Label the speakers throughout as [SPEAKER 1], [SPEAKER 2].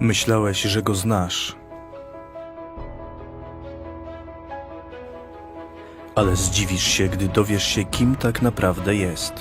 [SPEAKER 1] Myślałeś, że go znasz. Ale zdziwisz się, gdy dowiesz się, kim tak naprawdę jest.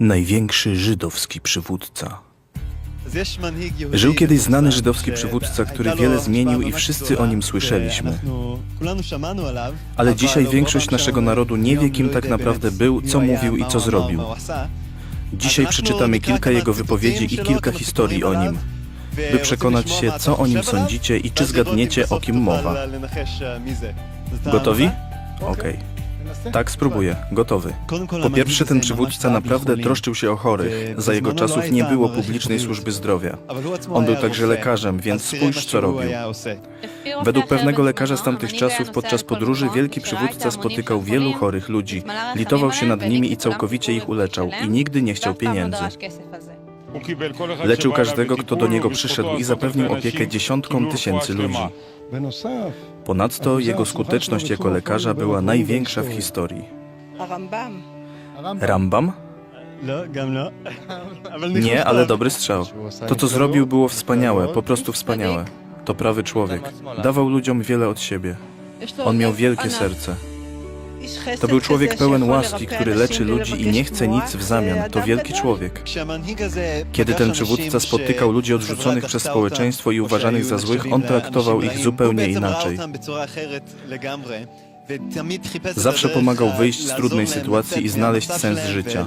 [SPEAKER 1] Największy żydowski przywódca. Żył kiedyś znany żydowski przywódca, który wiele zmienił i wszyscy o nim słyszeliśmy. Ale dzisiaj większość naszego narodu nie wie, kim tak naprawdę był, co mówił i co zrobił. Dzisiaj przeczytamy kilka jego wypowiedzi i kilka historii o nim, by przekonać się, co o nim sądzicie i czy zgadniecie, o kim mowa. Gotowi? Okej. Tak, spróbuję. Gotowy. Po pierwsze, ten przywódca naprawdę troszczył się o chorych. Za jego czasów nie było publicznej służby zdrowia. On był także lekarzem, więc spójrz, co robił. Według pewnego lekarza z tamtych czasów podczas podróży wielki przywódca spotykał wielu chorych ludzi, litował się nad nimi i całkowicie ich uleczał i nigdy nie chciał pieniędzy. Leczył każdego, kto do niego przyszedł i zapewnił opiekę dziesiątkom tysięcy ludzi. Ponadto jego skuteczność jako lekarza była największa w historii. Rambam? Nie, ale dobry strzał. To, co zrobił, było wspaniałe, po prostu wspaniałe. To prawy człowiek. Dawał ludziom wiele od siebie. On miał wielkie serce. To był człowiek pełen łaski, który leczy ludzi i nie chce nic w zamian. To wielki człowiek. Kiedy ten przywódca spotykał ludzi odrzuconych przez społeczeństwo i uważanych za złych, on traktował ich zupełnie inaczej. Zawsze pomagał wyjść z trudnej sytuacji i znaleźć sens życia.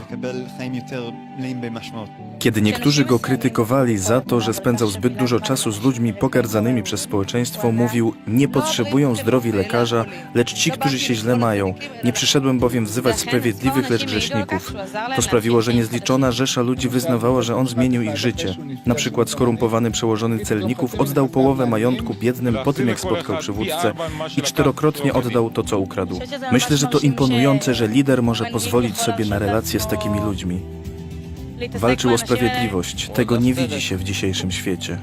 [SPEAKER 1] Kiedy niektórzy go krytykowali za to, że spędzał zbyt dużo czasu z ludźmi pogardzanymi przez społeczeństwo, mówił: Nie potrzebują zdrowi lekarza, lecz ci, którzy się źle mają. Nie przyszedłem bowiem wzywać sprawiedliwych, lecz grzeszników. To sprawiło, że niezliczona rzesza ludzi wyznawała, że on zmienił ich życie. Na przykład skorumpowany przełożony celników oddał połowę majątku biednym po tym, jak spotkał przywódcę i czterokrotnie oddał to, co ukradł. Myślę, że to imponujące, że lider może pozwolić sobie na relacje z takimi ludźmi. Walczył o sprawiedliwość. Tego nie widzi się w dzisiejszym świecie.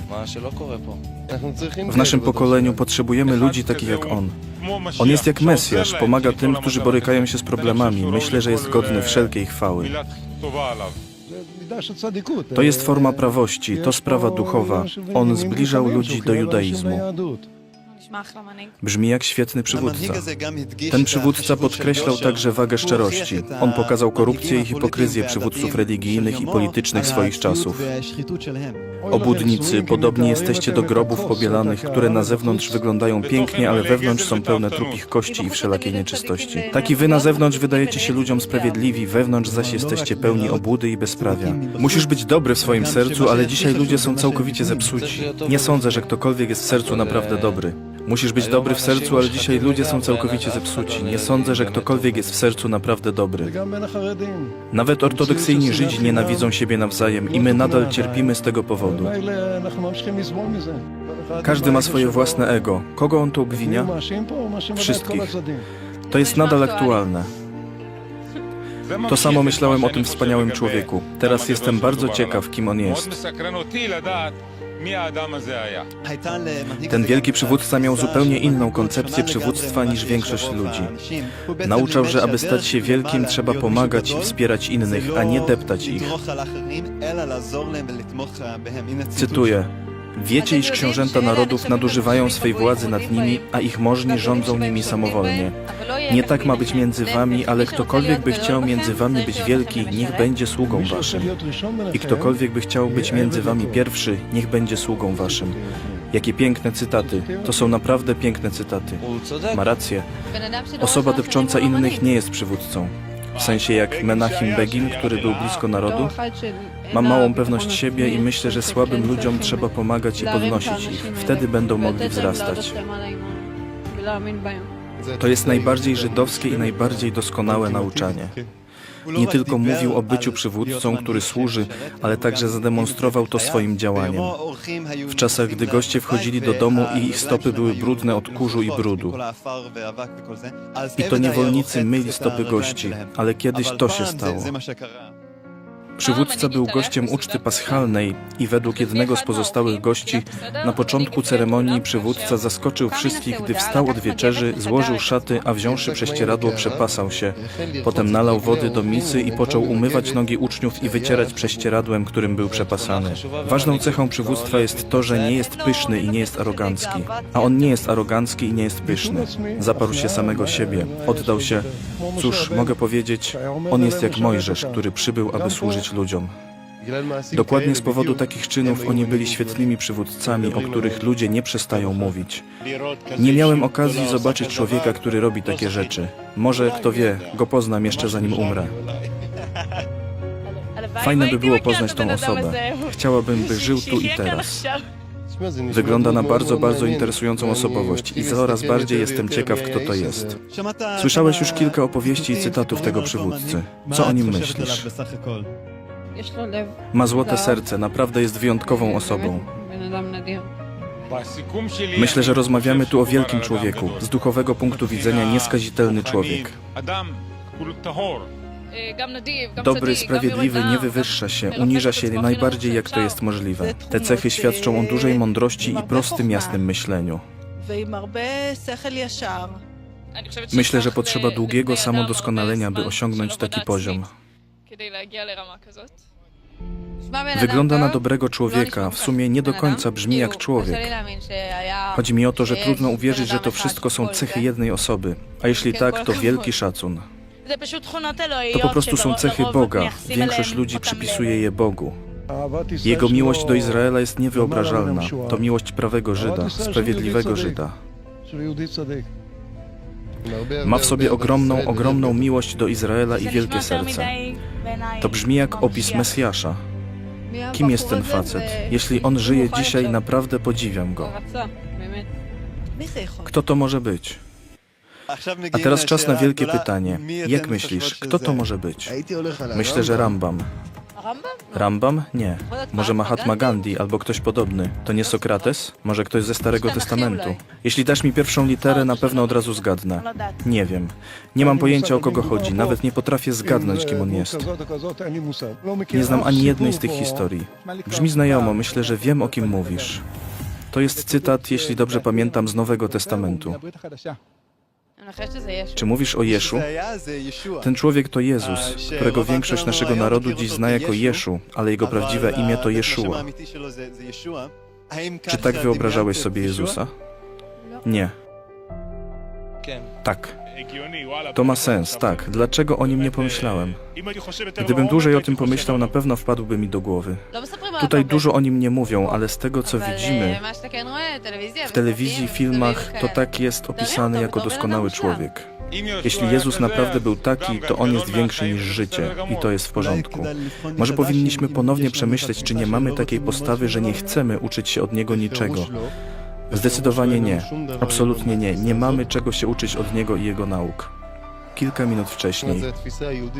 [SPEAKER 1] W naszym pokoleniu potrzebujemy ludzi takich jak on. On jest jak Mesjasz, pomaga tym, którzy borykają się z problemami. Myślę, że jest godny wszelkiej chwały. To jest forma prawości, to sprawa duchowa. On zbliżał ludzi do judaizmu. Brzmi jak świetny przywódca. Ten przywódca podkreślał także wagę szczerości. On pokazał korupcję i hipokryzję przywódców religijnych i politycznych swoich czasów. Obudnicy, podobni jesteście do grobów pobielanych, które na zewnątrz wyglądają pięknie, ale wewnątrz są pełne trupich kości i wszelakiej nieczystości. Tak i wy na zewnątrz wydajecie się ludziom sprawiedliwi, wewnątrz zaś jesteście pełni obłudy i bezprawia. Musisz być dobry w swoim sercu, ale dzisiaj ludzie są całkowicie zepsuci. Nie sądzę, że ktokolwiek jest w sercu naprawdę dobry. Musisz być dobry w sercu, ale dzisiaj ludzie są całkowicie zepsuci. Nie sądzę, że ktokolwiek jest w sercu naprawdę dobry. Nawet ortodoksyjni Żydzi nienawidzą siebie nawzajem i my nadal cierpimy z tego powodu. Każdy ma swoje własne ego. Kogo on to obwinia? Wszystkich. To jest nadal aktualne. To samo myślałem o tym wspaniałym człowieku. Teraz jestem bardzo ciekaw, kim on jest. Ten wielki przywódca miał zupełnie inną koncepcję przywództwa niż większość ludzi. Nauczał, że aby stać się wielkim, trzeba pomagać i wspierać innych, a nie deptać ich. Cytuję. Wiecie, iż książęta narodów nadużywają swej władzy nad nimi, a ich możni rządzą nimi samowolnie. Nie tak ma być między wami, ale ktokolwiek by chciał między wami być wielki, niech będzie sługą waszym. I ktokolwiek by chciał być między wami pierwszy, niech będzie sługą waszym. Jakie piękne cytaty. To są naprawdę piękne cytaty. Ma rację. Osoba depcząca innych nie jest przywódcą. W sensie jak Menachem Begin, który był blisko narodu. Mam małą pewność siebie i myślę, że słabym ludziom trzeba pomagać i podnosić ich. Wtedy będą mogli wzrastać. To jest najbardziej żydowskie i najbardziej doskonałe nauczanie. Nie tylko mówił o byciu przywódcą, który służy, ale także zademonstrował to swoim działaniem. W czasach, gdy goście wchodzili do domu i ich stopy były brudne od kurzu i brudu. I to niewolnicy myli stopy gości, ale kiedyś to się stało. Przywódca był gościem uczty paschalnej i według jednego z pozostałych gości na początku ceremonii przywódca zaskoczył wszystkich, gdy wstał od wieczerzy, złożył szaty, a wziąwszy prześcieradło przepasał się. Potem nalał wody do misy i począł umywać nogi uczniów i wycierać prześcieradłem, którym był przepasany. Ważną cechą przywództwa jest to, że nie jest pyszny i nie jest arogancki. A on nie jest arogancki i nie jest pyszny. Zaparł się samego siebie, oddał się. Cóż, mogę powiedzieć, on jest jak Mojżesz, który przybył, aby służyć ludziom. Dokładnie z powodu takich czynów oni byli świetnymi przywódcami, o których ludzie nie przestają mówić. Nie miałem okazji zobaczyć człowieka, który robi takie rzeczy. Może, kto wie, go poznam jeszcze zanim umrę. Fajne by było poznać tą osobę. Chciałabym, by żył tu i teraz. Wygląda na bardzo, bardzo interesującą osobowość i coraz bardziej jestem ciekaw, kto to jest. Słyszałeś już kilka opowieści i cytatów tego przywódcy. Co o nim myślisz? Ma złote serce, naprawdę jest wyjątkową osobą. Myślę, że rozmawiamy tu o wielkim człowieku, z duchowego punktu widzenia nieskazitelny człowiek. Dobry, sprawiedliwy, nie wywyższa się, uniża się najbardziej jak to jest możliwe. Te cechy świadczą o dużej mądrości i prostym, jasnym myśleniu. Myślę, że potrzeba długiego samodoskonalenia, by osiągnąć taki poziom. Wygląda na dobrego człowieka, w sumie nie do końca brzmi jak człowiek. Chodzi mi o to, że trudno uwierzyć, że to wszystko są cechy jednej osoby, a jeśli tak, to wielki szacun. To po prostu są cechy Boga. Większość ludzi przypisuje je Bogu. Jego miłość do Izraela jest niewyobrażalna. To miłość prawego Żyda, sprawiedliwego Żyda. Ma w sobie ogromną, ogromną miłość do Izraela i wielkie serce. To brzmi jak opis Mesjasza. Kim jest ten facet? Jeśli on żyje dzisiaj, naprawdę podziwiam go. Kto to może być? A teraz czas na wielkie pytanie. Jak myślisz, kto to może być? Myślę, że Rambam. Rambam? Nie. Może Mahatma Gandhi albo ktoś podobny. To nie Sokrates? Może ktoś ze Starego Testamentu? Jeśli dasz mi pierwszą literę, na pewno od razu zgadnę. Nie wiem. Nie mam pojęcia o kogo chodzi, nawet nie potrafię zgadnąć, kim on jest. Nie znam ani jednej z tych historii. Brzmi znajomo, myślę, że wiem o kim mówisz. To jest cytat, jeśli dobrze pamiętam, z Nowego Testamentu. Czy mówisz o Jeszu? Ten człowiek to Jezus, którego większość naszego narodu dziś zna jako Jeszu, ale jego prawdziwe imię to Jeszua. Czy tak wyobrażałeś sobie Jezusa? Nie. Tak. To ma sens, tak. Dlaczego o nim nie pomyślałem? Gdybym dłużej o tym pomyślał, na pewno wpadłby mi do głowy. Tutaj dużo o nim nie mówią, ale z tego co widzimy w telewizji, filmach, to tak jest opisany jako doskonały człowiek. Jeśli Jezus naprawdę był taki, to On jest większy niż życie i to jest w porządku. Może powinniśmy ponownie przemyśleć, czy nie mamy takiej postawy, że nie chcemy uczyć się od Niego niczego. Zdecydowanie nie. Absolutnie nie. Nie mamy czego się uczyć od Niego i Jego nauk. Kilka minut wcześniej.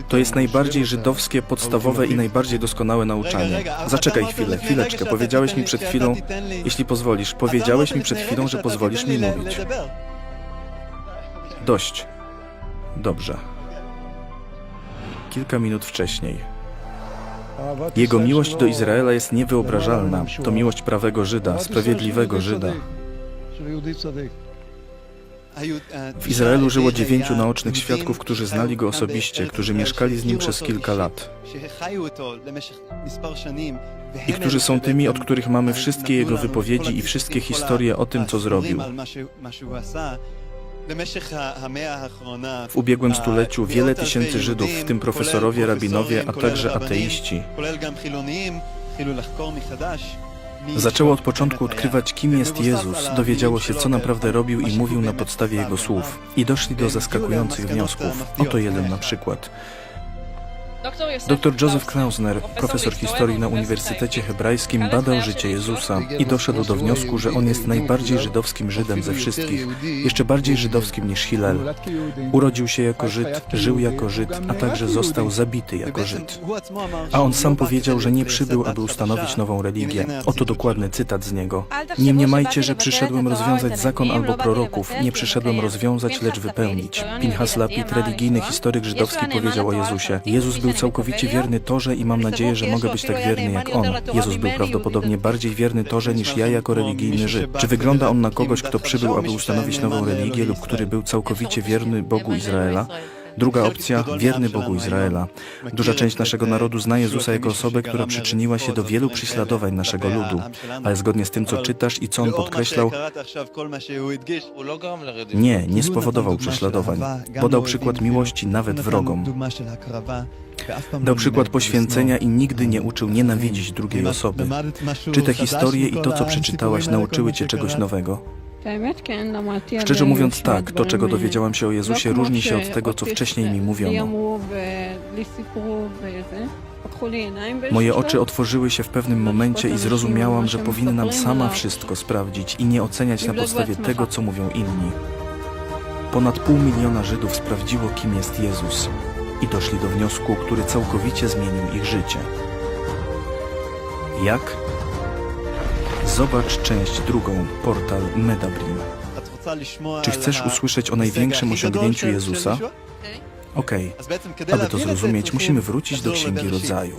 [SPEAKER 1] To jest najbardziej żydowskie, podstawowe i najbardziej doskonałe nauczanie. Zaczekaj chwilę, chwileczkę. Powiedziałeś mi przed chwilą, jeśli pozwolisz, powiedziałeś mi przed chwilą, że pozwolisz mi mówić. Dość. Dobrze. Kilka minut wcześniej. Jego miłość do Izraela jest niewyobrażalna. To miłość prawego Żyda, sprawiedliwego Żyda. W Izraelu żyło dziewięciu naocznych świadków, którzy znali go osobiście, którzy mieszkali z nim przez kilka lat. I którzy są tymi, od których mamy wszystkie jego wypowiedzi i wszystkie historie o tym, co zrobił. W ubiegłym stuleciu wiele tysięcy Żydów, w tym profesorowie, rabinowie, a także ateiści, zaczęło od początku odkrywać, kim jest Jezus, dowiedziało się, co naprawdę robił i mówił na podstawie Jego słów. I doszli do zaskakujących wniosków. Oto jeden na przykład. Dr Joseph Klausner, profesor historii na Uniwersytecie Hebrajskim, badał życie Jezusa i doszedł do wniosku, że on jest najbardziej żydowskim Żydem ze wszystkich, jeszcze bardziej żydowskim niż Hillel. Urodził się jako Żyd, żył jako Żyd, a także został zabity jako Żyd. A on sam powiedział, że nie przybył, aby ustanowić nową religię. Oto dokładny cytat z niego. Nie mniemajcie, że przyszedłem rozwiązać zakon albo proroków. Nie przyszedłem rozwiązać, lecz wypełnić. Pinchas Lapid, religijny historyk żydowski, powiedział o Jezusie. Jezus był był całkowicie wierny Torze i mam nadzieję, że mogę być tak wierny jak on. Jezus był prawdopodobnie bardziej wierny Torze niż ja jako religijny Żyd. Czy wygląda on na kogoś, kto przybył, aby ustanowić nową religię lub który był całkowicie wierny Bogu Izraela? Druga opcja, wierny Bogu Izraela. Duża część naszego narodu zna Jezusa jako osobę, która przyczyniła się do wielu prześladowań naszego ludu. Ale zgodnie z tym, co czytasz i co on podkreślał, nie, nie spowodował prześladowań. Podał przykład miłości nawet wrogom. Dał przykład poświęcenia i nigdy nie uczył nienawidzić drugiej osoby. Czy te historie i to, co przeczytałaś, nauczyły cię czegoś nowego? Szczerze mówiąc tak, to czego dowiedziałam się o Jezusie różni się od tego, co wcześniej mi mówiono. Moje oczy otworzyły się w pewnym momencie i zrozumiałam, że powinnam sama wszystko sprawdzić i nie oceniać na podstawie tego, co mówią inni. Ponad pół miliona Żydów sprawdziło, kim jest Jezus i doszli do wniosku, który całkowicie zmienił ich życie. Jak? Zobacz część drugą, portal Medabrim. Czy chcesz usłyszeć o największym osiągnięciu Jezusa? Okej, aby to zrozumieć, musimy wrócić do Księgi Rodzaju.